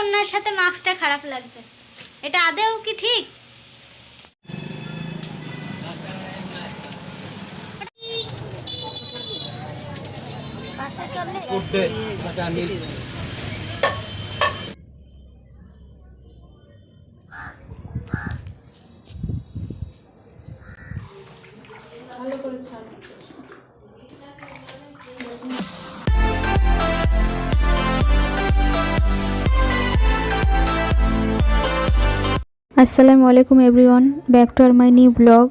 ওনার সাথে মাস্কটা খারাপ লাগছে। এটা আদেও কি ঠিক? চললে উঠবে আসসালামু আলাইকুম এভরিওয়ান, ব্যাক টু আর মাই নিউ ব্লগ।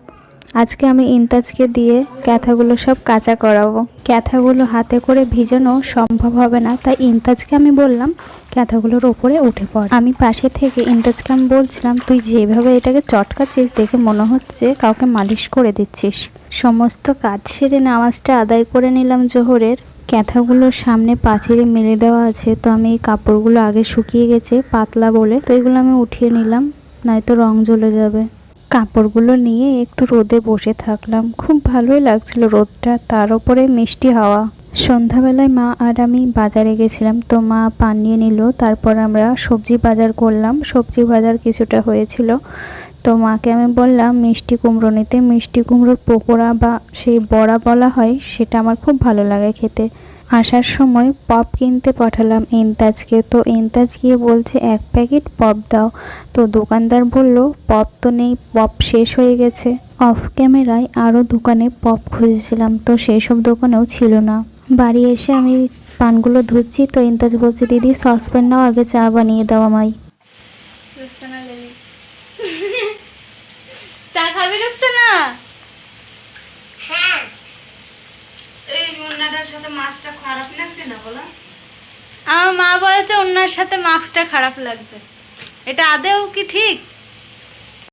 আজকে আমি ইন্তাজকে দিয়ে ক্যাথাগুলো সব কাঁচা করাবো। ক্যাথাগুলো হাতে করে ভিজানো সম্ভব হবে না, তাই ইন্তাজকে আমি বললাম, ক্যাথাগুলোর ওপরে উঠে পড়। আমি পাশে থেকে ইন্তাজকে আমি বলছিলাম, তুই যেভাবে এটাকে চটকাচ্ছিস, দেখে মনে হচ্ছে কাউকে মালিশ করে দিচ্ছিস। সমস্ত কাজ সেরে নামাজটা আদায় করে নিলাম জোহরের। ক্যাথাগুলোর সামনে পাঁচিরে মেলে দেওয়া আছে, তো আমি এই কাপড়গুলো আগে শুকিয়ে গেছে, পাতলা বলে, তো এগুলো আমি উঠিয়ে নিলাম। নয়তো রং জ্বলে যাবে। কাপড়গুলো নিয়ে একটু রোদে বসে থাকলাম। খুব ভালোই লাগছিল রোদটা, তার উপরে মিষ্টি হাওয়া। সন্ধ্যাবেলায় মা আর আমি বাজারে গেছিলাম, তো মা পান নিয়ে নিল, তারপর আমরা সবজি বাজার করলাম। সবজি বাজার কিছুটা হয়েছিল। তো মাকে আমি বললাম, মিষ্টি কুমড়ো নিতে। মিষ্টি কুমড়োর পকোড়া বা সেই বড়া বলা হয়, সেটা আমার খুব ভালো লাগে খেতে। আসার সময় পপ কিনতে পাঠালাম ইন্তাজকে তো ইন্তাজ গিয়ে বলছে, এক প্যাকেট পপ দাও। তো দোকানদার বলল, পপ তো নেই, পপ শেষ হয়ে গেছে। অফ ক্যামেরায় আরও দোকানে পপ খুঁজেছিলাম, তো সেই সব দোকানেও ছিল না। বাড়ি এসে আমি পানগুলো ধুচ্ছি, তো ইন্তাজ বলছে, দিদি, সসপ্যান নাও, আগে চা বানিয়ে দাও আমায়। চা খাবি রুকসানা হ্যাঁ এই মুন্নাটার সাথে মাছটা খারাপ না বলো? আমার মা বলেছে ওনার সাথে মাস্কটা খারাপ লাগছে। এটা আদেও কি ঠিক?